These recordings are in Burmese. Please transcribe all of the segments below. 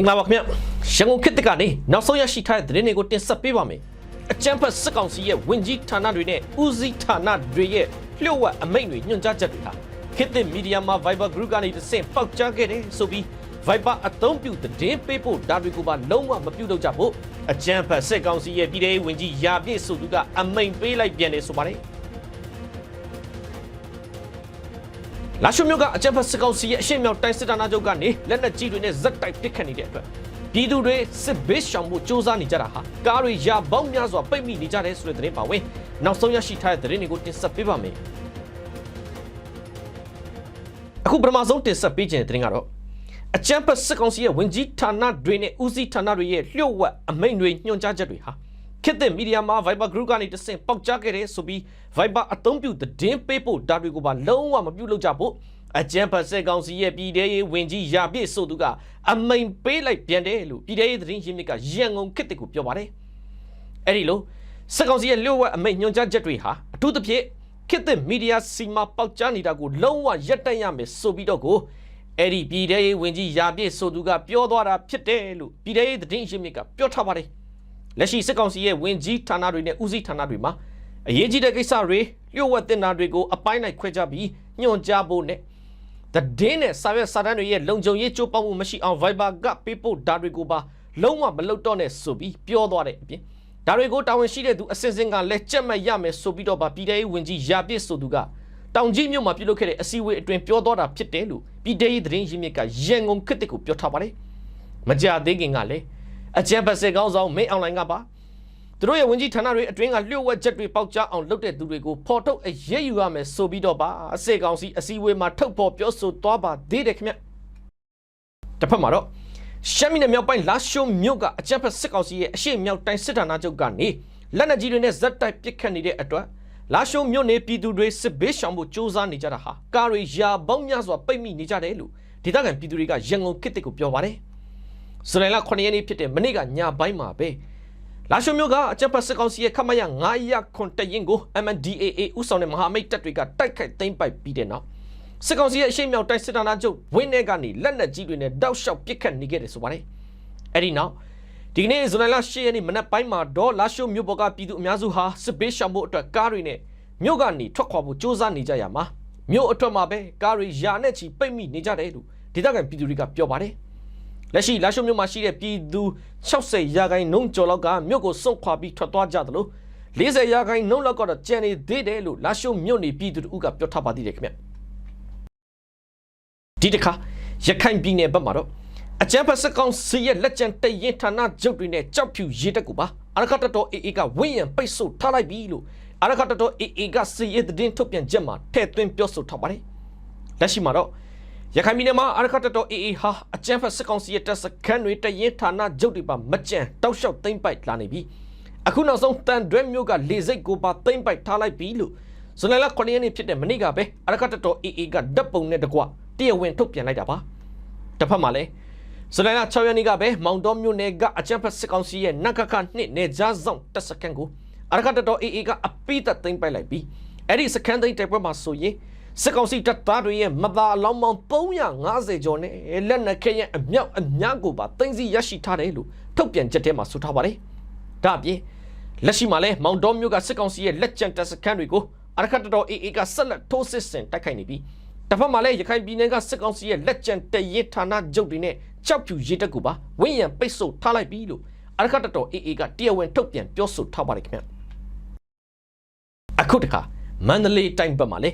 င်္ဂလာပါခင်ဗျရန်ကုန်ခေတ်သစ်ကနေနောက်ဆုံးရရှိထားတဲ့သတင်းတွေကိုတင်ဆက်ပေးပါမယ်အကြံဖတ်စစ်ကောင်စီရဲ့ဝင်ကြီးဌာနတွေနဲ့ဦးစီးဌာနတွေရဲ့လျှို့ဝှက်အမိန့်တွေညွှန်ကြားချက်တွေဟာခေတ်သစ်မီဒီယာမှာ Viber Group ကနေတစ်ဆင့်ပေါက်ကြားခဲ့တယ်ဆိုပြီး Viber အသုံးပြုသတင်းပေးဖို့ဒါတွေကိုပါလုံးဝမပြုတ်တော့ကြဖို့အကြံဖတ်စစ်ကောင်စီရဲ့ပြည်ထောင်ဝင်ကြီးရာပြည့်ဆိုသူကအမိန့်ပေးလိုက်ပြန်တယ်ဆိုပါတယ် လာရှုမျိုးကအကြံဖတ်စစ်ကောင်စီရဲ့အရှေ့မြောက်တိုင်းစစ်ဌာနချုပ်ကနေလက်နက်ကြီးတွေနဲ့ဇက်တိုက်ပစ်ခတ်နေတဲ့အတွက်ပြည်သူတွေစစ်ဘေးရှောင်မှုစ조사နေကြတာဟာကားတွေရာပေါင်းများစွာပိတ်မိနေကြတယ်ဆိုတဲ့သတင်းပါဝင်နောက်ဆုံးရရှိထားတဲ့သတင်းတွေကိုတင်ဆက်ပေးပါမယ်အခုပထမဆုံးတင်ဆက်ပေးခြင်းတဲ့သတင်းကတော့အကြံဖတ်စစ်ကောင်စီရဲ့ဝင်ကြီးဌာနတွေနဲ့ဦးစီးဌာနတွေရဲ့လျှို့ဝှက်အမိန့်တွေညွှန်ကြားချက်တွေဟာ ခေတ်သစ်မီဒီယာမှာ Viber Group ကနေတဆင့်ပေါက်ကြားခဲ့တယ်ဆိုပြီး Viber အသုံးပြုသတင်းပေးဖို့ဒါတွေကိုပါလုံးဝမပြုတ်လို့ကြဖို့အကြံဖတ်စစ်ကောင်စီရဲ့ပြည်ထောင်ရေးဝင်ကြီးရာပြည့်ဆိုသူကအမိန့်ပေးလိုက်ပြန်တယ်လို့ပြည်ထောင်ရေးသတင်းရင်းမြစ်ကရန်ကုန်ခေတ်သစ်ကိုပြောပါတယ်အဲ့ဒီလိုစစ်ကောင်စီရဲ့လျှို့ဝှက်အမိန့်ညွှန်ကြားချက်တွေဟာအထူးသဖြင့်ခေတ်သစ်မီဒီယာစီမှာပေါက်ကြားနေတာကိုလုံးဝရပ်တန့်ရမယ်ဆိုပြီးတော့ကိုအဲ့ဒီပြည်ထောင်ရေးဝင်ကြီးရာပြည့်ဆိုသူကပြောသွားတာဖြစ်တယ်လို့ပြည်ထောင်ရေးသတင်းရင်းမြစ်ကပြောထားပါတယ် လက်ရှိစစ်ကောင်စီရဲ့ဝင်ကြီးဌာနတွေနဲ့ဦးစီးဌာနတွေမှာအရေးကြီးတဲ့ကိစ္စတွေလျှို့ဝှက်တင်တာတွေကိုအပိုင်းလိုက်ခွဲခြားပြီးညွှန်ကြားဖို့နဲ့သတင်းနဲ့စာရွက်စာတမ်းတွေရဲ့လုံခြုံရေးကြိုးပမ်းမှုမရှိအောင် Viber ကပေးပို့ဓာတ်တွေကိုပါလုံးဝမလုပ်တော့နဲ့ဆိုပြီးပြောသွားတဲ့အပြင်ဒါတွေကိုတာဝန်ရှိတဲ့သူအစစ်စင်ကလည်းကြက်မှတ်ရမယ်ဆိုပြီးတော့ပါပြည်ထောင်ရေးဝင်ကြီးရာပြစ်ဆိုသူကတောင်ကြီးမြို့မှာပြုလုပ်ခဲ့တဲ့အစည်းအဝေးအတွင်ပြောသွားတာဖြစ်တယ်လို့ပြည်ထောင်ရေးသတင်းရင်းမြစ်ကရန်ကုန်ခေတ်တစ်ကိုပြောထားပါတယ်မကြသေးခင်ကလည်း အကြံပတ်စစ်ကောင်းဆောင်မင်းအွန်လိုင်းကပါသူတို့ရဲ့ဝင်ကြီးဌာနတွေအတွင်းကလျှို့ဝှက်ချက်တွေပေါက်ကြားအောင်လုပ်တဲ့သူတွေကိုဖော်ထုတ်အရေးယူရမယ်ဆိုပြီးတော့ပါအစေကောင်စီအစည်းအဝေးမှာထုတ်ဖော်ပြောဆိုသွားပါသေးတယ်ခင်ဗျတစ်ဖက်မှာတော့ရှမ်းပြည်နယ်မြောက်ပိုင်းလာရှိုးမြို့ကအကြံဖက်စစ်ကောင်စီရဲ့အရှိမြောက်တိုင်းစစ်ဌာနချုပ်ကနေလက်နက်ကြီးတွေနဲ့ဇက်တိုက်ပစ်ခတ်နေတဲ့အတွက်လာရှိုးမြို့နေပြည်သူတွေစစ်ဘေးရှောင်ဖို့စ조사နေကြတာဟာကားတွေရာပေါင်းများစွာပိတ်မိနေကြတယ်လို့ဒေသခံပြည်သူတွေကရန်ကုန်ခေတ်တစ်ကိုပြောပါတယ် ဇူလိုင်လ9ရက်နေ့ဖြစ်တဲ့မနေ့ကညပိုင်းမှာပဲလာရှိုမျိုးကအကြက်ပတ်စစ်ကောင်စီရဲ့ခမရ900ခွန်တရင်ကို MNDAA ဥဆောင်တဲ့မဟာမိတ်တပ်တွေကတိုက်ခိုက်သိမ်းပိုက်ပြီးတဲ့နောက်စစ်ကောင်စီရဲ့အရှိမြောက်တိုင်းစစ်ဌာနချုပ်ဝင်းထဲကနေလက်နက်ကြီးတွေနဲ့တောက်လျှောက်ပစ်ခတ်နေခဲ့တယ်ဆိုပါတယ်အဲ့ဒီနောက်ဒီကနေ့ဇူလိုင်လ10ရက်နေ့မနက်ပိုင်းမှာဒေါ်လာရှိုမျိုးဘော်ကပြည်သူအများစုဟာစစ်ပေးရှောင်ဖို့အတွက်ကားတွေနဲ့မြို့ကနေထွက်ခွာဖို့စ조사နေကြရမှာမြို့အထွတ်မှာပဲကားတွေယာနဲ့ချီပိတ်မိနေကြတယ်လို့ဒေသခံပြည်သူတွေကပြောပါတယ် လက်ရှိလာရှုံမြို့မှာရှိတဲ့ပြည်သူ60ရာခိုင်နှုန်းကျော်လောက်ကမြို့ကိုစွန့်ခွာပြီးထွက်သွားကြသလို40ရာခိုင်နှုန်းလောက်ကတော့ကျန်နေသေးတယ်လို့လာရှုံမြို့နေပြည်သူတို့ကပြောထားပါသေးတယ်ခင်ဗျဒီတစ်ခါရခိုင်ပြည်နယ်ဘက်မှာတော့အကြံဖက်စကောင်စီရဲ့လက်ကျန်တရင်ဌာနချုပ်တွေနဲ့ကြောက်ဖြူရေးတက်ကူပါအရကတတော် AA ကဝင်းရံပိတ်ဆို့ထားလိုက်ပြီလို့အရကတတော် AA ကစီရေးသတင်းထုတ်ပြန်ချက်မှာထည့်သွင်းပြောဆိုထားပါတယ်လက်ရှိမှာတော့ ရခိုင်ပြည်နယ်မှာအရခတ်တော် AA ဟာအကြမ်းဖက်စစ်ကောင်စီရဲ့တပ်စခန်းတွေတရင်ဌာနချုပ်တွေပါမကြံတောက်လျှောက်သိမ့်ပိုက်လာနေပြီအခုနောက်ဆုံးတန်တွဲမျိုးကလေစိတ်ကိုပါသိမ့်ပိုက်ထားလိုက်ပြီလို့ဇူလိုင်လ9ရက်နေ့ဖြစ်တဲ့မနေ့ကပဲအရခတ်တော် AA ကဓာတ်ပုံနဲ့တကွတရားဝင်ထုတ်ပြန်လိုက်တာပါတစ်ဖက်မှာလည်းဇူလိုင်လ6ရက်နေ့ကပဲမောင်တော်မြို့နယ်ကအကြမ်းဖက်စစ်ကောင်စီရဲ့နက်ခခနှစ်နေကြားဆောင်တပ်စခန်းကိုအရခတ်တော် AA ကအပိသက်သိမ့်ပိုက်လိုက်ပြီးအဲ့ဒီစခန်းသိမ်းတိုက်ပွဲမှာဆိုရင် စစ်ကောင်စီတပ်သားတွေရဲ့မသာအလောင်းပေါင်း350ကျော်နဲ့လက်နက်ခဲရဲ့အမြောက်အများကိုပါတင်စီရရှိထားတယ်လို့ထုတ်ပြန်ချက်ထဲမှာဆိုထားပါတယ်။ဒါအပြင်လက်ရှိမှာလဲမောင်တော်မျိုးကစစ်ကောင်စီရဲ့လက်ကျန်တပ်စခန်းတွေကိုအရခတ်တော် AA ကဆက်လက်ထိုးစစ်ဆင်တိုက်ခိုက်နေပြီးတစ်ဖက်မှာလဲရခိုင်ပြည်နယ်ကစစ်ကောင်စီရဲ့လက်ကျန်တရဲဌာနချုပ်တွေနဲ့ကြောက်ဖြူရေးတက်ကူပါဝင်းရံပိတ်ဆို့ထားလိုက်ပြီလို့အရခတ်တော် AA ကတရားဝင်ထုတ်ပြန်ပြောဆိုထားပါတယ်ခင်ဗျ။အခုတခါမန္တလေးတိုင်းဘက်မှာလဲ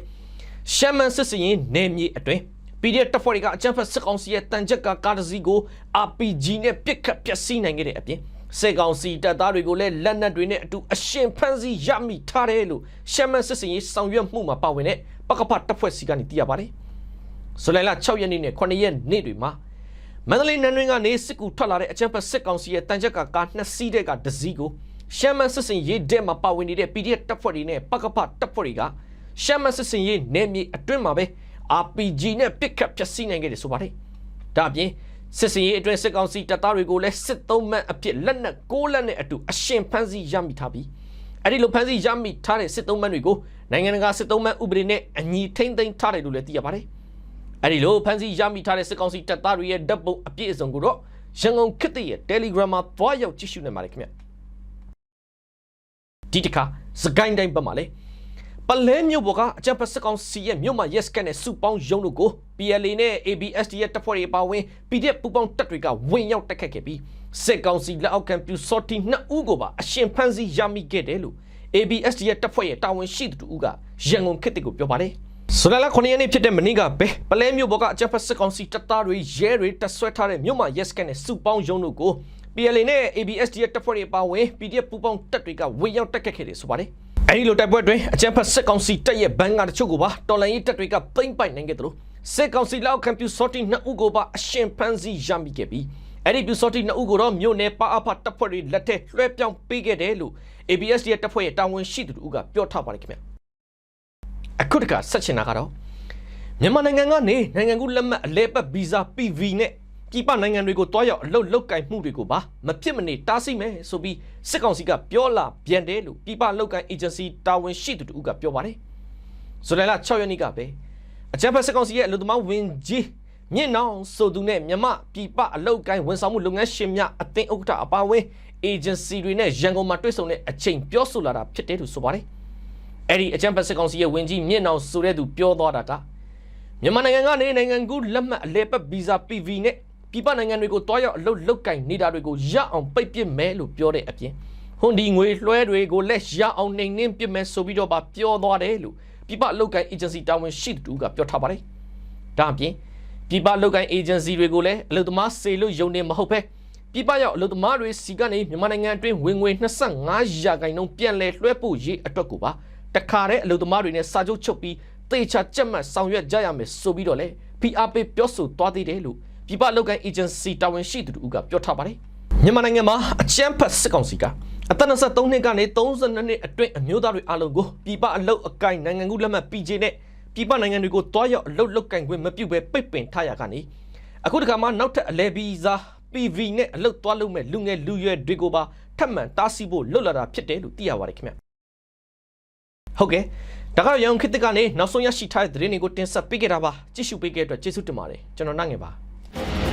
ရှမ်းမန်စစ်စရင်နေမြေအတွင်း PDF တပ်ဖွဲ့တွေကအကြမ်းဖက်စစ်ကောင်စီရဲ့တန်ကြက်ကကားတစ်စီးကို RPG နဲ့ပစ်ခတ်ပျက်စီးနိုင်ခဲ့တဲ့အပြင်စစ်ကောင်စီတပ်သားတွေကိုလည်းလက်နက်တွေနဲ့အတူအရှင်ဖမ်းဆီးရမိထားတယ်လို့ရှမ်းမန်စစ်စရင်ဆောင်ရွက်မှုမှာပါဝင်တဲ့ပကဖတပ်ဖွဲ့စီကနေသိရပါတယ်။ဇူလိုင်လ6ရက်နေ့နဲ့9ရက်နေ့တွေမှာမန္တလေးနန်းတွင်းကနေစစ်ကူထွက်လာတဲ့အကြမ်းဖက်စစ်ကောင်စီရဲ့တန်ကြက်ကကားနှစ်စီးတဲ့ကတစ်စီးကိုရှမ်းမန်စစ်စင်ရေးတဲ့မှာပါဝင်နေတဲ့ PDF တပ်ဖွဲ့တွေနဲ့ပကဖတပ်ဖွဲ့တွေက ရှမ်းမစစ်စင်ရေးနယ်မြေအတွင်းမှာပဲ RPG နဲ့ပစ်ခတ်ဖျက်ဆီးနိုင်ခဲ့တယ်ဆိုပါတယ်။ဒါအပြင်စစ်စင်ရေးအတွင်းစစ်ကောင်စီတပ်သားတွေကိုလည်းစစ်သုံးမှန်အဖြစ်လက်နက်ကိုးလက်နဲ့အတူအရှင်ဖမ်းဆီးရမိထားပြီးအဲ့ဒီလိုဖမ်းဆီးရမိထားတဲ့စစ်သုံးမှန်တွေကိုနိုင်ငံတကာစစ်သုံးမှန်ဥပဒေနဲ့အညီထိမ့်သိမ်းထားတယ်လို့လည်းသိရပါတယ်။အဲ့ဒီလိုဖမ်းဆီးရမိထားတဲ့စစ်ကောင်စီတပ်သားတွေရဲ့ဓာတ်ပုံအပြည့်အစုံကိုတော့ရန်ကုန်ခေတ်သစ်ရဲ့ Telegram မှာတွားရောက်ကြည့်ရှုနိုင်ပါတယ်ခင်ဗျဒီတစ်ခါစကိုင်းတိုင်းဘက်မှာလေ ပလဲမြို့ပေါ်ကအကြံဖက်စစ်ကောင်စီရဲ့မြို့မှာ yes ကနဲ့စုပေါင်းရုံးတို့ကို PLA နဲ့ ABSD ရဲ့တပ်ဖွဲ့တွေပါဝင် PDF ပူပေါင်းတပ်တွေကဝင်ရောက်တက်ခတ်ခဲ့ပြီးစစ်ကောင်စီလက်အောက်ခံပြူစော်တီနှစ်ဦးကိုပါအရှင်ဖမ်းဆီးရမိခဲ့တယ်လို့ ABSD ရဲ့တပ်ဖွဲ့ရဲ့တာဝန်ရှိသူတို့ကရန်ကုန်ခေတ်သစ်ကိုပြောပါတယ်ဆိုလာလာ9ရက်နေ့ဖြစ်တဲ့မနေ့ကပဲပလဲမြို့ပေါ်ကအကြံဖက်စစ်ကောင်စီတပ်သားတွေရဲတွေတပ်ဆွဲထားတဲ့မြို့မှာ yes ကနဲ့စုပေါင်းရုံးတို့ကို PLA နဲ့ ABSD ရဲ့တပ်ဖွဲ့တွေပါဝင် PDF ပူပေါင်းတပ်တွေကဝင်ရောက်တက်ခတ်ခဲ့တယ်ဆိုပါတယ် အဲဒီလိုတိုက်ပွဲတွင်အကြံဖက်စစ်ကောင်စီတပ်ရဲ့ဘန်းကတချို့ကိုပါတော်လိုင်းရေးတပ်တွေကပိမ့်ပိုက်နိုင်ခဲ့သလိုစစ်ကောင်စီလောက်ခံပြူစော်တီနှစ်ဦးကိုပါအရှင်ဖမ်းဆီးရမိခဲ့ပြီးအဲ့ဒီပြူစော်တီနှစ်ဦးကိုတော့မြို့နယ်ပါအဖတပ်ဖွဲ့တွေလက်ထက်လွှဲပြောင်းပေးခဲ့တယ်လို့ ABS ရဲ့တပ်ဖွဲ့ရဲ့တာဝန်ရှိသူတို့ကပြောထားပါတယ်ခင်ဗျအခုတကဆက်ချင်တာကတော့မြန်မာနိုင်ငံကနေနိုင်ငံကူးလက်မှတ်အလဲပတ်ဗီဇာ PV နဲ့ ပြည်ပနိုင်ငံတွေကိုတွားရောက်အလုပ်လုပ်ကင်မှုတွေကိုပါမဖြစ်မနေတားဆီးမယ်ဆိုပြီးစစ်ကောင်စီကပြောလာပြန်တယ်လို့ပြည်ပလုပ်ကင် agency တာဝန်ရှိသူတို့ကပြောပါတယ်ဇူလိုင်လ6ရက်နေ့ကပဲအကြံဖက်စစ်ကောင်စီရဲ့အလုပ်သမားဝင်ကြီးမြင့်နောင်ဆိုသူနဲ့မြမပြည်ပအလုပ်ကိုင်းဝန်ဆောင်မှုလုပ်ငန်းရှင်များအသင်းဥက္ကဋ္ဌအပါအဝင် agency တွေနဲ့ရန်ကုန်မှာတွေ့ဆုံတဲ့အချိန်ပြောဆိုလာတာဖြစ်တယ်လို့ဆိုပါတယ်အဲ့ဒီအကြံဖက်စစ်ကောင်စီရဲ့ဝင်ကြီးမြင့်နောင်ဆိုတဲ့သူပြောသွားတာကမြန်မာနိုင်ငံကနေနိုင်ငံကူးလက်မှတ်အလဲပတ်ဗီဇာ PV နဲ့ ပြည်ပနိုင်ငံတွေကိုတွားရောက်အလုပ်လုပ်ကင်နေတာတွေကိုရအောင်ပိတ်ပစ်မယ်လို့ပြောတဲ့အပြင်ဟွန်ဒီငွေလွှဲတွေကိုလက်ရအောင်နှိမ်နှင်းပစ်မယ်ဆိုပြီးတော့ပါပြောသွားတယ်လို့ပြည်ပအလုပ်ကင် agency တာဝန်ရှိသူကပြောထားပါတယ်ဒါအပြင်ပြည်ပအလုပ်ကင် agency တွေကိုလည်းအလုပ်သမားစေလို့ယုံနေမဟုတ်ပဲပြည်ပရောက်အလုပ်သမားတွေစီကနေမြန်မာနိုင်ငံအတွင်းဝင်ငွေ25ရာခိုင်နှုန်းပြန်လည်လွှဲပို့ရေးအတွက်ကိုပါတခါတည်းအလုပ်သမားတွေနဲ့စာချုပ်ချုပ်ပြီးတေချာကြက်မှတ်ဆောင်ရွက်ကြရမယ်ဆိုပြီးတော့လေ PRP ပြောဆိုသွားသေးတယ်လို့ ပြည်ပအလုပ်ကိုင်း agency တာဝန်ရှိသူတို့ကပြောထားပါတယ်မြန်မာနိုင်ငံမှာအချမ်းဖတ်စစ်ကောင်စီကအသက်23နှစ်ကနေ32နှစ်အတွင်းအမျိုးသားတွေအားလုံးကိုပြည်ပအလုပ်အကိုင်းနိုင်ငံကူးလက်မှတ် PJ နဲ့ပြည်ပနိုင်ငံတွေကိုတွားရောက်အလုပ်လုပ်ကင်ခွင့်မပြုဘဲပိတ်ပင်ထားရကနေအခုတခါမှနောက်ထပ်အလဲဗီဇာ PV နဲ့အလုပ်သွားလုပ်မဲ့လူငယ်လူရွယ်တွေကိုပါထပ်မံတားဆီးဖို့လှုပ်လာတာဖြစ်တယ်လို့သိရပါတယ်ခင်ဗျဟုတ်ကဲ့ဒါကတော့ရန်ကုန်ခေတ်သစ်ကနေနောက်ဆုံးရရှိထားတဲ့သတင်းတွေကိုတင်ဆက်ပေးခဲ့တာပါကြည့်ရှုပေးခဲ့တဲ့အတွက်ကျေးဇူးတင်ပါတယ်ကျွန်တော်နိုင်ငယ်ပါ Thank you.